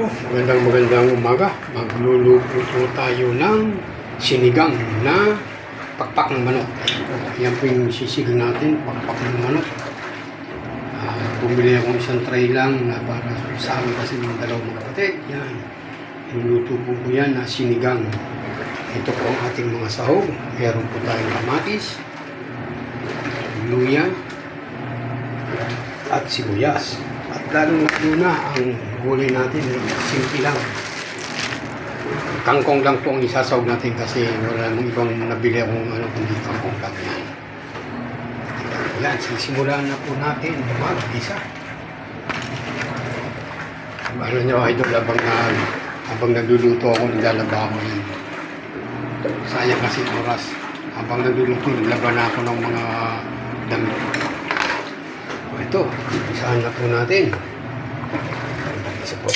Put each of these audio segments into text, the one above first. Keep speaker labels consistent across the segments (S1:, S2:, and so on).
S1: Ito, magandang magandang umaga. Magluluto tayo ng sinigang na pakpak ng manok. Yan po yung sisigang natin, pakpak ng manok. Ah, bumili akong isang tray lang na para sa amin kasi ng dalawang mga kapatid. Yan. Iluluto po po yan na sinigang. Ito po ang ating mga sahog. Meron po tayong kamatis, luya, at sibuyas. Lalong lalo na ang gulay natin ay simple lang. Kangkong lang po ang isasawag natin kasi wala namang ibang nabili akong ano kundi kangkong lang yan. Yan, sisimulan na po natin mag-isa. Ano nyo, idol, habang, na, habang nagluluto ako, naglalaba ako yan. Sayang kasi oras. Habang nagluluto, naglaba na ako ng mga damit. Ito, isahan na po natin. Isa po.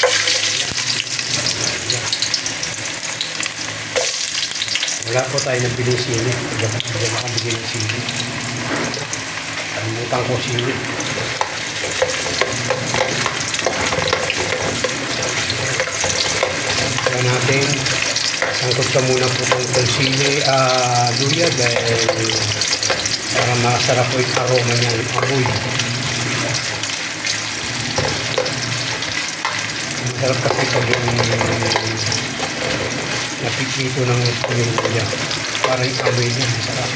S1: Wala po tayo nabili sili. Ako hindi makabigay ng sili. Kalimutan ko sili. Kaya natin, sangkot ka muna po kung sili, ah, luya dahil para masarap po yung aroma niya, amoy. Masarap kasi pag yung napipito ng pamilya. Parang yung amoy niya, masarap.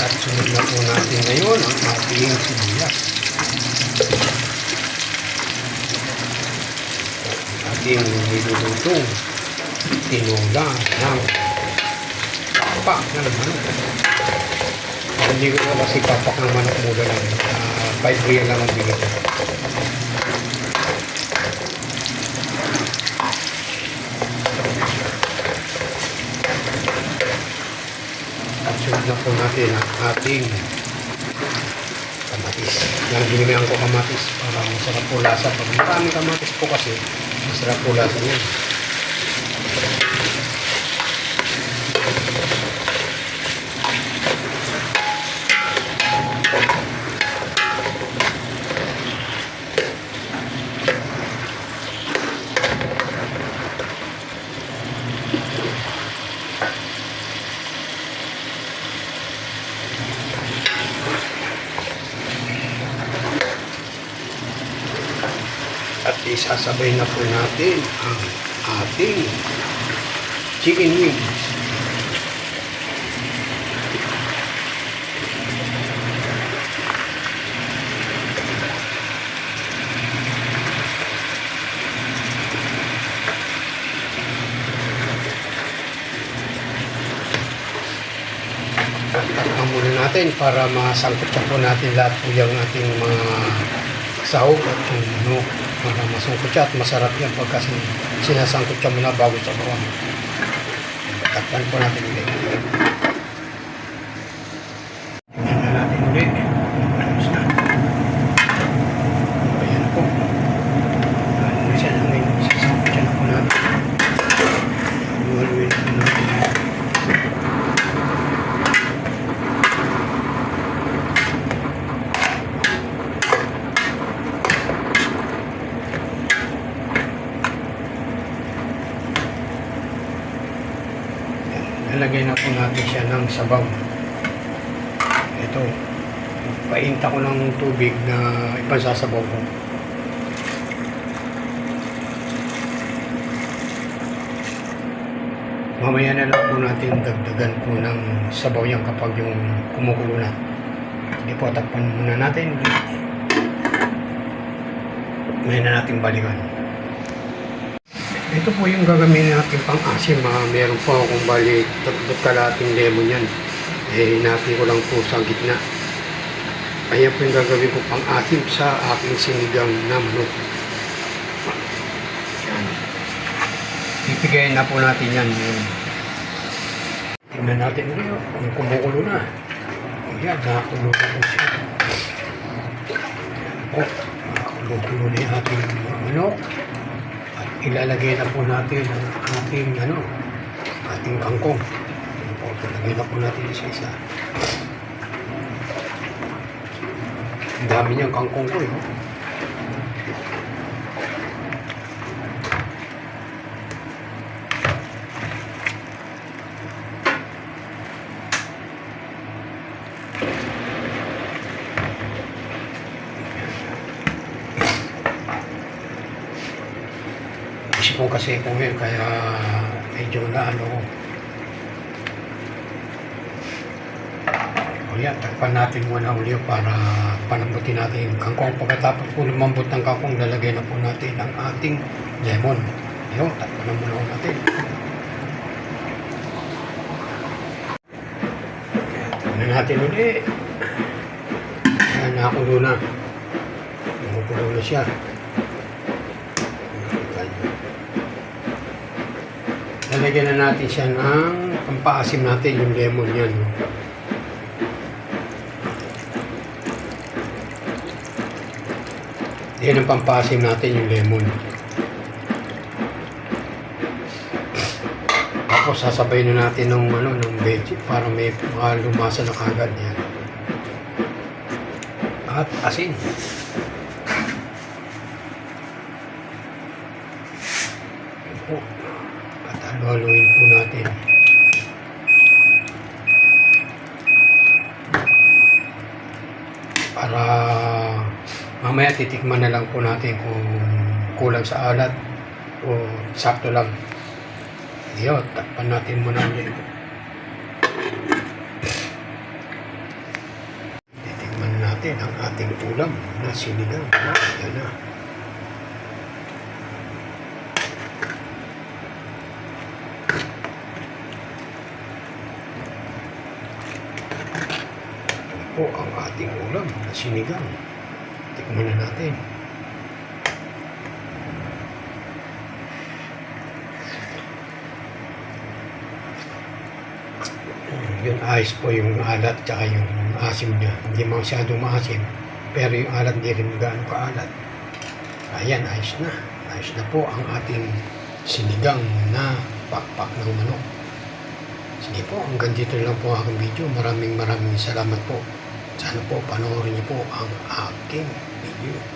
S1: At sunod na po natin ngayon ang ating sibuyas. Ating nilulutong tinula ng papak ng manok. Hindi ko na kasi papak ng manok mula lang. Uh, 5 real lang ang bigat. Sunod na po natin ang ating kamatis. Yan, binimihan ko kamatis para masarap po lasa. Pag maraming kamatis po kasi, masarap po lasa niya. At isasabay na po natin ang ating chicken wings. Takpan muna natin para masangkot po natin lahat po yung ating mga sahog at yung para masungkot siya at masarap yan pagka sin- sinasangkot siya muna bago sa bawang. Takpan po natin ulit. Tingnan na natin ulit. Ayos na. Ayan na po. Ano na siya na ngayon. Sasangkot siya na po natin. Haluhaluin na po natin. Nalagay na po natin siya ng sabaw. Ito, painta ko ng tubig na ipasasabaw ko. Mamaya na lang po natin dagdagan po ng sabaw yan kapag yung kumukulo na. Hindi po, takpan muna natin. May na natin balikan. Ito po yung gagamitin natin pang asim. Mga meron po akong bali tatlong kalating lemon yan. Eh, hinati ko lang po sa gitna. Ayan po yung gagawin ko pang asim sa aking sinigang na manok. Yan. Pipigayin na po natin yan. Yan. Tingnan natin oh, kung kumukulo na. O yan, nakakulo na po siya. Ayan po, nakakulo na yung ating manok ilalagay na po natin ang ating ano, ating kangkong. Ano po, ilalagay na po natin isa-isa. Ang dami niyang kangkong ko eh. Hipon kasi po ngayon kaya medyo na ano ko. O natin muna uli para panambutin natin yung kangkong. Pagkatapos po lumambot ng kangkong, lalagay na po natin ang ating lemon. Yun, takpan na muna po natin. Tignan natin uli. Ayan, nakakulo na. Nakakulo na siya. Nakita niyo. Lalagyan na natin siya ng pampaasim natin yung lemon yan. Yan ang pampaasim natin yung lemon. Tapos sasabay na natin ng ano ng veggie para may mga lumasa na kagad yan. At asin. Yan po. Halo-haloin po natin. Para mamaya titikman na lang po natin kung kulang sa alat o sakto lang. Yun, takpan natin muna ulit. Titikman natin ang ating ulam na sinigang. Yan na. Po ang ating ulam na sinigang. Tikman na natin. Yun ayos po yung alat tsaka yung asim niya. Hindi masyadong maasim. Pero yung alat hindi rin gaano kaalat. Ayan, ayos na. Ayos na po ang ating sinigang na pakpak ng manok. Sige po, hanggang dito lang po ang video. Maraming maraming salamat po. Sana po panoorin niyo po ang aking video.